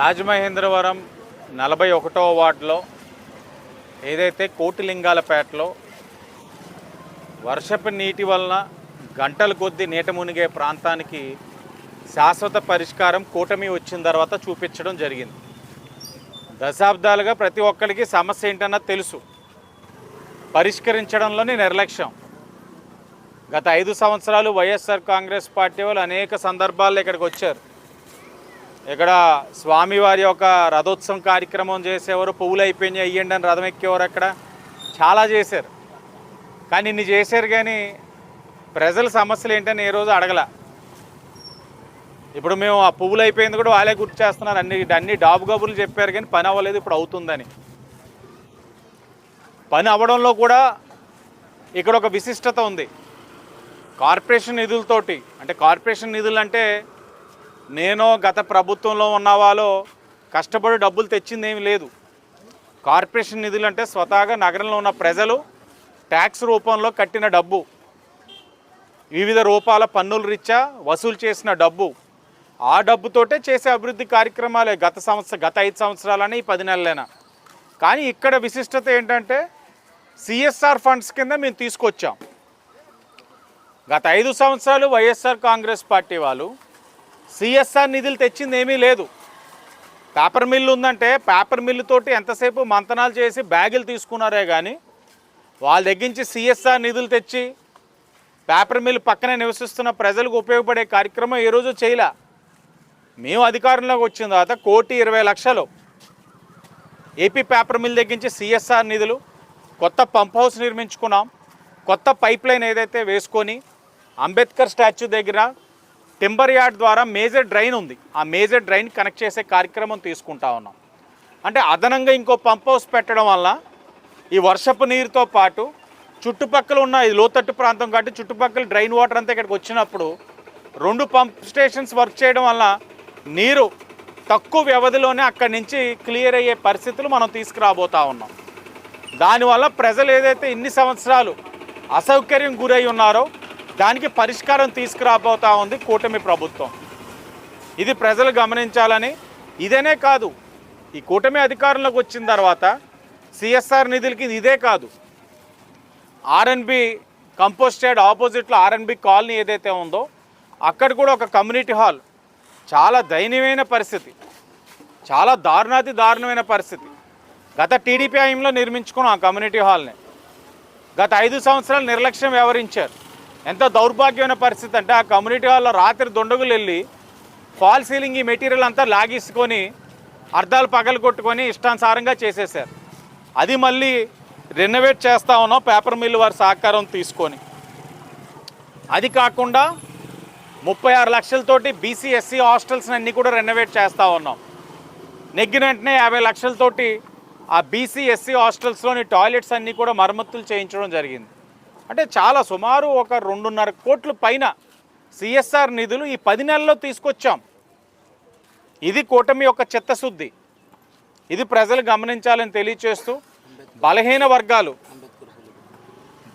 రాజమహేంద్రవరం నలభై ఒకటో వార్డులో ఏదైతే కోటిలింగాలపేటలో వర్షపు నీటి వలన గంటల కొద్దీ నీట మునిగే ప్రాంతానికి శాశ్వత పరిష్కారం కూటమి వచ్చిన తర్వాత చూపించడం జరిగింది. దశాబ్దాలుగా ప్రతి ఒక్కరికి సమస్య ఏంటన్నా తెలుసు. పరిష్కరించడంలోనే నిర్లక్ష్యం. గత ఐదు సంవత్సరాలు వైఎస్ఆర్ కాంగ్రెస్ పార్టీ వాళ్ళు అనేక సందర్భాల్లో ఇక్కడికి వచ్చారు. ఇక్కడ స్వామివారి యొక్క రథోత్సవం కార్యక్రమం చేసేవారు పువ్వులు అయిపోయినాయి అయ్యండి అని రథం ఎక్కేవారు అక్కడ. చాలా చేశారు. కానీ ఇన్ని చేశారు కానీ ప్రజల సమస్యలు ఏంటని ఏ రోజు అడగల. ఇప్పుడు మేము ఆ పువ్వులు అయిపోయింది కూడా వాళ్ళే గుర్తు చేస్తున్నారు. అన్ని అన్ని డాబు గబులు చెప్పారు కానీ పని అవ్వలేదు ఇప్పుడు అవుతుందని. పని అవ్వడంలో కూడా ఇక్కడ ఒక విశిష్టత ఉంది. కార్పొరేషన్ నిధులతోటి అంటే కార్పొరేషన్ నిధులు అంటే నేను గత ప్రభుత్వంలో ఉన్న వాళ్ళు కష్టపడి డబ్బులు తెచ్చింది లేదు. కార్పొరేషన్ నిధులు అంటే స్వతహాగా నగరంలో ఉన్న ప్రజలు ట్యాక్స్ రూపంలో కట్టిన డబ్బు వివిధ రూపాల పన్నుల రీత్యా వసూలు చేసిన డబ్బు. ఆ డబ్బుతోటే చేసే అభివృద్ధి కార్యక్రమాలే గత సంవత్సరం గత ఐదు సంవత్సరాలని ఈ పది నెలలైనా. కానీ ఇక్కడ విశిష్టత ఏంటంటే సిఎస్ఆర్ ఫండ్స్ కింద మేము తీసుకొచ్చాం. గత ఐదు సంవత్సరాలు వైఎస్ఆర్ కాంగ్రెస్ పార్టీ వాళ్ళు సిఎస్ఆర్ నిధులు తెచ్చింది ఏమీ లేదు. పేపర్ మిల్లు ఉందంటే పేపర్ మిల్లుతోటి ఎంతసేపు మంతనాలు చేసి బ్యాగులు తీసుకున్నారే కానీ వాళ్ళ దగ్గర నుంచి సిఎస్ఆర్ నిధులు తెచ్చి పేపర్ మిల్లు పక్కనే నివసిస్తున్న ప్రజలకు ఉపయోగపడే కార్యక్రమం ఈరోజు రోజు చేయలే? మేము అధికారంలోకి వచ్చిన తర్వాత కోటి ఇరవై లక్షలు. ఏపీ పేపర్ మిల్ దగ్గర నుంచి సిఎస్ఆర్ నిధులు కొత్త పంప్ హౌస్ నిర్మించుకున్నాం. కొత్త పైప్ లైన్ ఏదైతే వేసుకొని అంబేద్కర్ స్టాచ్యూ దగ్గర టింబర్ యార్డ్ ద్వారా మేజర్ డ్రైన్ ఉంది. ఆ మేజర్ డ్రైన్ కనెక్ట్ చేసే కార్యక్రమం తీసుకుంటా ఉన్నాం. అంటే అదనంగా ఇంకో పంప్ హౌస్ పెట్టడం వల్ల ఈ వర్షపు నీరుతో పాటు చుట్టుపక్కల ఉన్న ఈ లోతట్టు ప్రాంతం కాబట్టి చుట్టుపక్కల డ్రైన్ వాటర్ అంతా ఇక్కడికి వచ్చినప్పుడు రెండు పంప్ స్టేషన్స్ వర్క్ చేయడం వల్ల నీరు తక్కువ వ్యవధిలోనే అక్కడి నుంచి క్లియర్ అయ్యే పరిస్థితులు మనం తీసుకురాబోతా ఉన్నాం. దానివల్ల ప్రజలు ఏదైతే ఇన్ని సంవత్సరాలు అసౌకర్యం గురై ఉన్నారో దానికి పరిష్కారం తీసుకురాబోతా ఉంది కూటమి ప్రభుత్వం. ఇది ప్రజలు గమనించాలని. ఇదేనే కాదు ఈ కూటమి అధికారంలోకి వచ్చిన తర్వాత సిఎస్ఆర్ నిధులకి ఇదే కాదు. ఆర్ఎన్బి కంపోస్టెడ్ ఆపోజిట్లో ఆర్ఎన్బి కాలనీ ఏదైతే ఉందో అక్కడ కూడా ఒక కమ్యూనిటీ హాల్. చాలా దయనీయమైన పరిస్థితి. చాలా దారుణాతి దారుణమైన పరిస్థితి. గత టీడీపీ హయాంలో నిర్మించుకున్నాం ఆ కమ్యూనిటీ హాల్ని గత ఐదు సంవత్సరాలు నిర్లక్ష్యం వ్యవహరించారు. ఎంత దౌర్భాగ్యమైన పరిస్థితి అంటే ఆ కమ్యూనిటీ హాల్లో రాత్రి దొండగులు వెళ్ళి ఫాల్ సీలింగ్ ఈ మెటీరియల్ అంతా లాగేసుకొని అర్థాలు పగలు కొట్టుకొని ఇష్టానుసారంగా చేసేసారు అది మళ్ళీ రెనోవేట్ చేస్తా ఉన్నాం పేపర్ మిల్ వారి సహకారం తీసుకొని. అది కాకుండా ముప్పై ఆరు లక్షలతోటి బీసీఎస్సీ హాస్టల్స్ని హాస్టల్స్ అన్నీ కూడా రెనోవేట్ చేస్తూ ఉన్నాం. నెగ్గిన వెంటనే యాభై లక్షలతోటి ఆ బీసీఎస్సీ హాస్టల్స్లోని టాయిలెట్స్ అన్నీ కూడా మరమ్మతులు చేయించడం జరిగింది. అంటే చాలా సుమారు ఒక రెండున్నర కోట్ల పైన సిఎస్ఆర్ నిధులు ఈ పది నెలల్లో తీసుకొచ్చాం. ఇది కూటమి యొక్క చిత్తశుద్ధి. ఇది ప్రజలు గమనించాలని తెలియచేస్తూ బలహీన వర్గాలు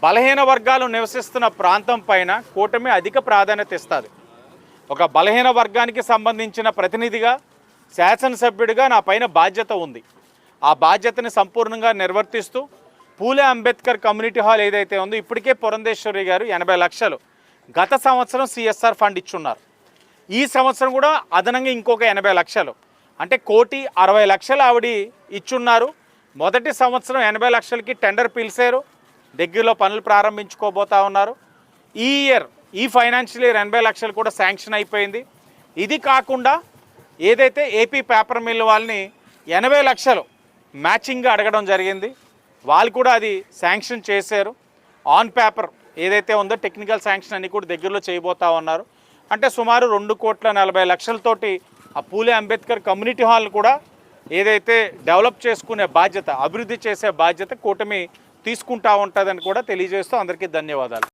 బలహీన వర్గాలు నివసిస్తున్న ప్రాంతం పైన కూటమి అధిక ప్రాధాన్యత ఇస్తుంది. ఒక బలహీన వర్గానికి సంబంధించిన ప్రతినిధిగా శాసనసభ్యుడిగా నా పైన బాధ్యత ఉంది. ఆ బాధ్యతని సంపూర్ణంగా నిర్వర్తిస్తూ పూలే అంబేద్కర్ కమ్యూనిటీ హాల్ ఏదైతే ఉందో ఇప్పటికే పురంధేశ్వరి గారు ఎనభై లక్షలు గత సంవత్సరం సిఎస్ఆర్ ఫండ్ ఇచ్చున్నారు. ఈ సంవత్సరం కూడా అదనంగా ఇంకొక ఎనభై లక్షలు. అంటే కోటి అరవై లక్షలు ఆవిడ ఇచ్చున్నారు. మొదటి సంవత్సరం ఎనభై లక్షలకి టెండర్ పిలిచారు. దగ్గరలో పనులు ప్రారంభించుకోబోతా ఉన్నారు. ఈ ఇయర్ ఈ ఫైనాన్షియల్ ఇయర్ ఎనభై లక్షలు కూడా శాంక్షన్ అయిపోయింది. ఇది కాకుండా ఏదైతే ఏపీ పేపర్ మిల్ వాళ్ళని ఎనభై లక్షలు మ్యాచింగ్గా అడగడం జరిగింది. వాళ్ళు కూడా అది శాంక్షన్ చేశారు. ఆన్ పేపర్ ఏదైతే ఉందో టెక్నికల్ శాంక్షన్ అన్ని కూడా దగ్గరలో చేయబోతా ఉన్నారు. అంటే సుమారు రెండు కోట్ల నలభై లక్షలతోటి ఆ పూలే అంబేద్కర్ కమ్యూనిటీ హాల్ కూడా ఏదైతే డెవలప్ చేసుకునే బాధ్యత అభివృద్ధి చేసే బాధ్యత కూటమి తీసుకుంటా ఉంటుందని కూడా తెలియజేస్తూ అందరికీ ధన్యవాదాలు.